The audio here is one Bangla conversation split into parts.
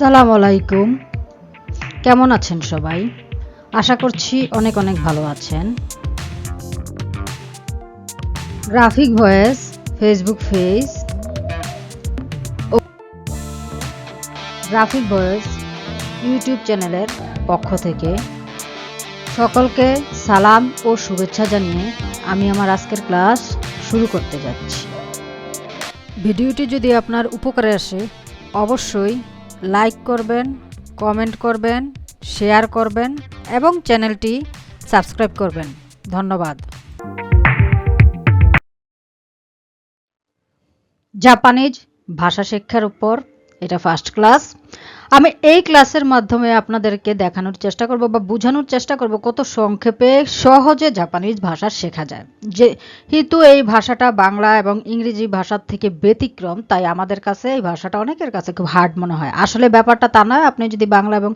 আসসালামু আলাইকুম। কেমন আছেন সবাই? আশা করছি অনেক অনেক ভালো আছেন। গ্রাফিক ভয়েস, ফেসবুক ও গ্রাফিক ভয়েস, ইউটিউব চ্যানেলের পক্ষ থেকে সকলকে সালাম ও শুভেচ্ছা জানিয়ে আমি আমার আজকের ক্লাস শুরু করতে যাচ্ছি। ভিডিওটি যদি আপনার উপকারে আসে, অবশ্যই লাইক করবেন, কমেন্ট করবেন, শেয়ার করবেন এবং চ্যানেলটি সাবস্ক্রাইব করবেন। ধন্যবাদ। জাপানিজ ভাষা শিক্ষার উপর এটা ফার্স্ট ক্লাস আমি এই ক্লাসের মাধ্যমে আপনাদেরকে দেখানোর চেষ্টা করব বা বোঝানোর চেষ্টা করব কত সংক্ষেপে সহজে জাপানিজ ভাষা শেখা যায়। যেহেতু এই ভাষাটা বাংলা এবং ইংরেজি ভাষার থেকে ব্যতিক্রম, তাই আমাদের কাছে এই ভাষাটা অনেকের কাছে খুব হার্ড মনে হয়। আসলে ব্যাপারটা তা নয়, আপনি যদি বাংলা এবং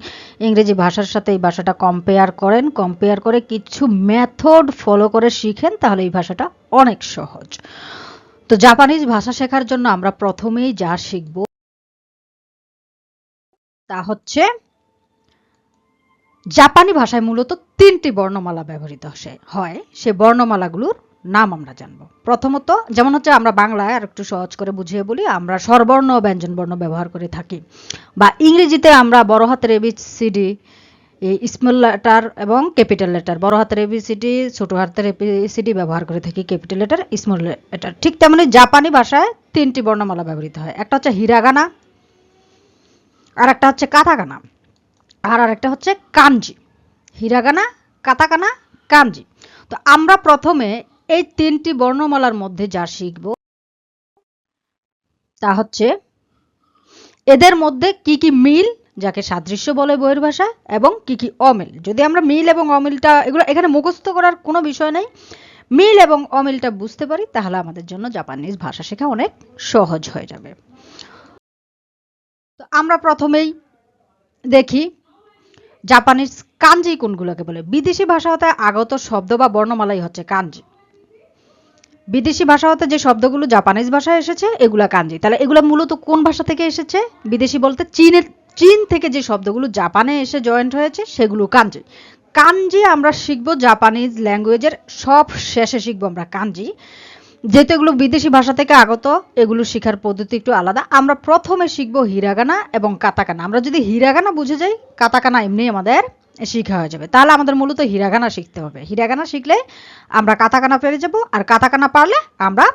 ইংরেজি ভাষার সাথে এই ভাষাটা কম্পেয়ার করেন কম্পেয়ার করে কিছু মেথড ফলো করে শিখেন, তাহলে এই ভাষাটা অনেক সহজ। তো জাপানিজ ভাষা শেখার জন্য আমরা প্রথমেই যা শিখব তা হচ্ছে জাপানি ভাষায় মূলত তিনটি বর্ণমালা ব্যবহৃত হয়। সে বর্ণমালাগুলোর নাম আমরা জানব। প্রথমত, যেমন হচ্ছে আমরা বাংলায় আর একটু সহজ করে বুঝিয়ে বলি, আমরা স্বরবর্ণ ব্যঞ্জন বর্ণ ব্যবহার করে থাকি। বা ইংরেজিতে আমরা বড় হাতের এবিসিডি এই স্মল লেটার এবং ক্যাপিটাল লেটার, বড় হাতের এবিসিডি ছোট হাতের এবিসিডি ব্যবহার করে থাকি ক্যাপিটাল লেটার, স্মল লেটার। ঠিক তেমনি জাপানি ভাষায় তিনটি বর্ণমালা ব্যবহৃত হয়। একটা হচ্ছে হিরাগানা আর একটা হচ্ছে কাতাকানা আর আরেকটা হচ্ছে কাঞ্জি হিরাগানা কাতাকানা কাঞ্জি তো আমরা প্রথমে এই তিনটি বর্ণমালার মধ্যে যা শিখব, তা হচ্ছে এদের মধ্যে কি কি মিল, যাকে সাদৃশ্য বলে বইয়ের ভাষা এবং কি কি অমিল। যদি আমরা মিল এবং অমিলটা, এগুলো এখানে মুখস্থ করার কোনো বিষয় নাই। মিল এবং অমিলটা বুঝতে পারি, তাহলে আমাদের জন্য জাপানিজ ভাষা শেখা অনেক সহজ হয়ে যাবে। আমরা প্রথমেই দেখি জাপানিজ কাঞ্জি কোনগুলোকে বলে। বিদেশি ভাষা হতে আগত শব্দ বা বর্ণমালাই হচ্ছে কাঞ্জি বিদেশি ভাষা হতে যে শব্দগুলো জাপানিজ ভাষায় এসেছে, এগুলা কাঞ্জি তাহলে এগুলো মূলত কোন ভাষা থেকে এসেছে? বিদেশি বলতে চীনের চীন থেকে যে শব্দগুলো জাপানে এসে জয়েন্ট হয়েছে, সেগুলো কাঞ্জি কাঞ্জি আমরা শিখব জাপানিজ ল্যাঙ্গুয়েজের সব শেষে শিখব আমরা কাঞ্জি যেহেতু এগুলো বিদেশি ভাষা থেকে আগত, এগুলো শেখার পদ্ধতি একটু আলাদা। আমরা প্রথমে শিখব হিরাগানা এবং কাতাকানা। আমরা যদি হিরাগানা বুঝে যাই, কাতাকানা এমনি আমাদের শিখা হয়ে যাবে। তাহলে আমাদের মূলত হিরাগানা শিখতে হবে। হিরাগানা শিখলে আমরা কাতাকানা পেরে যাব, আর কাতাকানা পারলে আমরা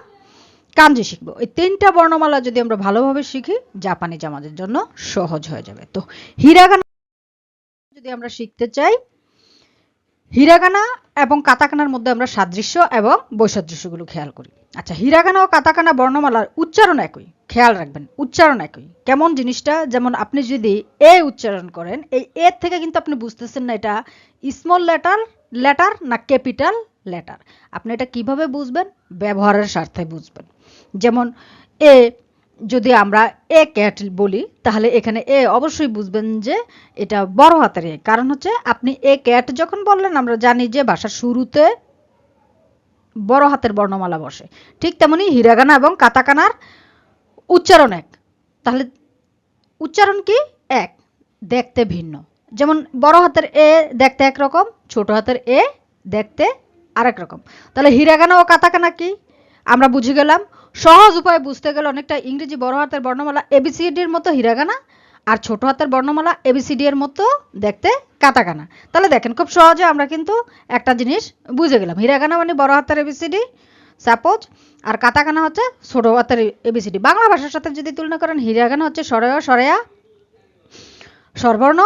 কাঞ্জি শিখব। এই তিনটা বর্ণমালা যদি আমরা ভালোভাবে শিখি, জাপানিজ আমাদের জন্য সহজ হয়ে যাবে। তো হিরাগানা যদি আমরা শিখতে চাই হিরাগানা এবং কাতাকানার মধ্যে আমরা সাদৃশ্য এবং বৈসাদৃশ্যগুলো খেয়াল করি। আচ্ছা হিরাগানা ও কাতাকানা বর্ণমালার উচ্চারণ একই। খেয়াল রাখবেন, উচ্চারণ একই। কেমন জিনিসটা? যেমন আপনি যদি এ উচ্চারণ করেন, এই এর থেকে কিন্তু আপনি বুঝতেছেন না এটা স্মল লেটার লেটার না ক্যাপিটাল লেটার। আপনি এটা কীভাবে বুঝবেন? ব্যবহারের স্বার্থে বুঝবেন। যেমন এ যদি আমরা এ ক্যাট বলি, তাহলে এখানে এ অবশ্যই বুঝবেন যে এটা বড় হাতের এ কারণ হচ্ছে আপনি এ ক্যাট যখন বললেন, আমরা জানি যে ভাষার শুরুতে বড় হাতের বর্ণমালা বসে। ঠিক তেমনি হিরাগানা এবং কাতাকানার উচ্চারণ এক। তাহলে উচ্চারণ কি? এক, দেখতে ভিন্ন। যেমন বড় হাতের এ দেখতে একরকম, ছোট হাতের এ দেখতে আরেক রকম। তাহলে হিরাগানা ও কাতাকানা কি? আমরা বুঝে গেলাম সহজ উপায় বুঝতে গেলে অনেকটা ইংরেজি বড় হাতের বর্ণমালা এবিসিডির মতো হিরাগানা আর ছোট হাতের বর্ণমালা এবিসিডি এর মতো দেখতে কাতাকানা তাহলে দেখেন, খুব সহজে আমরা কিন্তু একটা জিনিস বুঝে গেলাম। হিরাগানা মানে বড় হাতের এবিসিডি, সাপোজ, আর কাতাকানা হচ্ছে ছোট হাতের এবিসিডি। বাংলা ভাষার সাথে যদি তুলনা করেন, হিরাগানা হচ্ছে সরয়া, সরেয়া স্বরবর্ণ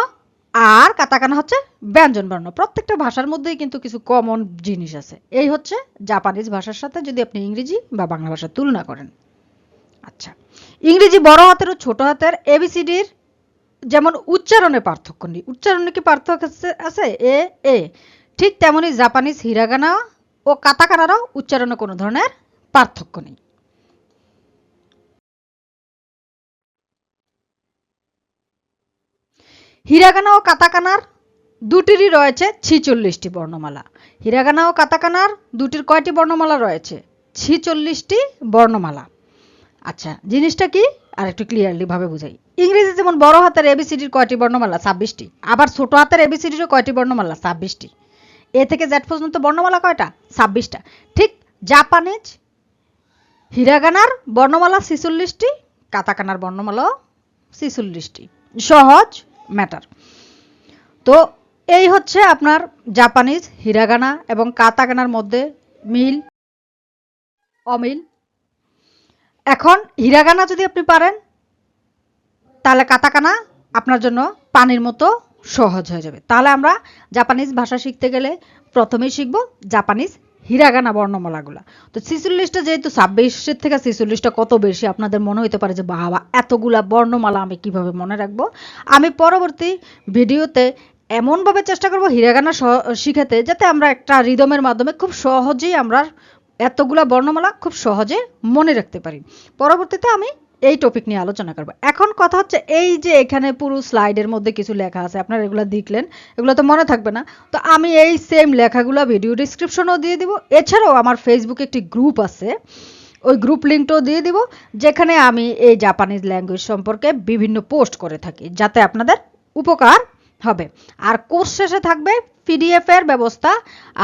আর কাতাকানা হচ্ছে ব্যঞ্জন বর্ণ। প্রত্যেকটা ভাষার মধ্যেই কিন্তু কিছু কমন জিনিস আছে। এই হচ্ছে জাপানিজ ভাষার সাথে যদি আপনি ইংরেজি বা বাংলা ভাষার তুলনা করেন। আচ্ছা ইংরেজি বড় হাতের ও ছোট হাতের এবিসিডির যেমন উচ্চারণে পার্থক্য নেই। উচ্চারণে কি পার্থক্য আছে- এ এ। ঠিক তেমনি জাপানিজ হিরাগানা ও কাতাকানারও উচ্চারণে কোনো ধরনের পার্থক্য নেই। হিরাগানা ও কাতাকানার দুটিরই রয়েছে ছিচল্লিশটি বর্ণমালা। হিরাগানা ও কাতাকানার দুটির কয়টি বর্ণমালা রয়েছে? ছিচল্লিশটি বর্ণমালা। আচ্ছা জিনিসটা কি? আর একটু ক্লিয়ারলি ভাবে বুঝাই। ইংরেজি যেমন বড় হাতের এবিসিডির কয়টি বর্ণমালা? ছাব্বিশটি। আবার ছোট হাতের এবিসিডিরও কয়টি বর্ণমালা? ছাব্বিশটি। এ থেকে জেড পর্যন্ত বর্ণমালা কয়টা? ছাব্বিশটা। ঠিক জাপানিজ হিরাগানার বর্ণমালা ছিচল্লিশটি, কাতাকানার বর্ণমালাও ছিচল্লিশটি। সহজ ম্যাটার তো এই হচ্ছে আপনার জাপানিজ হিরাগানা এবং কাতাকানার মধ্যে মিল অমিল। এখন হিরাগানা যদি আপনি পারেন, তাহলে কাতাকানা আপনার জন্য পানির মতো সহজ হয়ে যাবে। তাহলে আমরা জাপানিজ ভাষা শিখতে গেলে প্রথমেই শিখব জাপানিজ হিরাগানা বর্ণমালাগুলা। তো ছিচল্লিশটা যেহেতু ছাব্বিশের থেকে ছিচল্লিশটা কত বেশি, আপনাদের মনে হতে পারে যে, বাবা, এতগুলা বর্ণমালা আমি কীভাবে মনে রাখব? আমি পরবর্তী ভিডিওতে এমনভাবে চেষ্টা করব হিরাগানা শিখাতে, যাতে আমরা একটা রিদমের মাধ্যমে খুব সহজেই আমরা এতগুলা বর্ণমালা খুব সহজে মনে রাখতে পারি। পরবর্তীতে আমি এই টপিক নিয়ে আলোচনা করব। এখন কথা হচ্ছে এই যে এখানে পুরো স্লাইডের মধ্যে কিছু লেখা আছে, আপনারা এগুলো দেখলেন, এগুলো তো মনে থাকবে না। তো আমি এই সেম লেখাগুলো ভিডিও ডিসক্রিপশনও দিয়ে দিব, এছাড়াও আমার ফেসবুকে একটি গ্রুপ আছে, ওই গ্রুপ লিঙ্কটাও দিয়ে দিব, যেখানে আমি এই জাপানিজ ল্যাঙ্গুয়েজ সম্পর্কে বিভিন্ন পোস্ট করে থাকি, যাতে আপনাদের উপকার হবে। আর কোর্স শেষে থাকবে পিডিএফ এর ব্যবস্থা।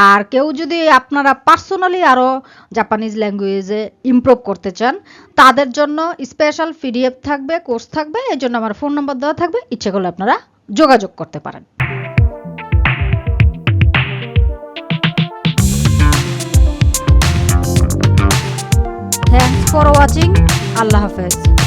আর কেউ যদি আপনারা পার্সোনালি আরও জাপানিজ ল্যাঙ্গুয়েজে ইমপ্রুভ করতে চান, তাদের জন্য স্পেশাল পিডিএফ থাকবে, কোর্স থাকবে। এই জন্য আমার ফোন নম্বর দেওয়া থাকবে। ইচ্ছে করলে আপনারা যোগাযোগ করতে পারেন। থ্যাংকস ফর ওয়াচিং আল্লাহ হাফেজ।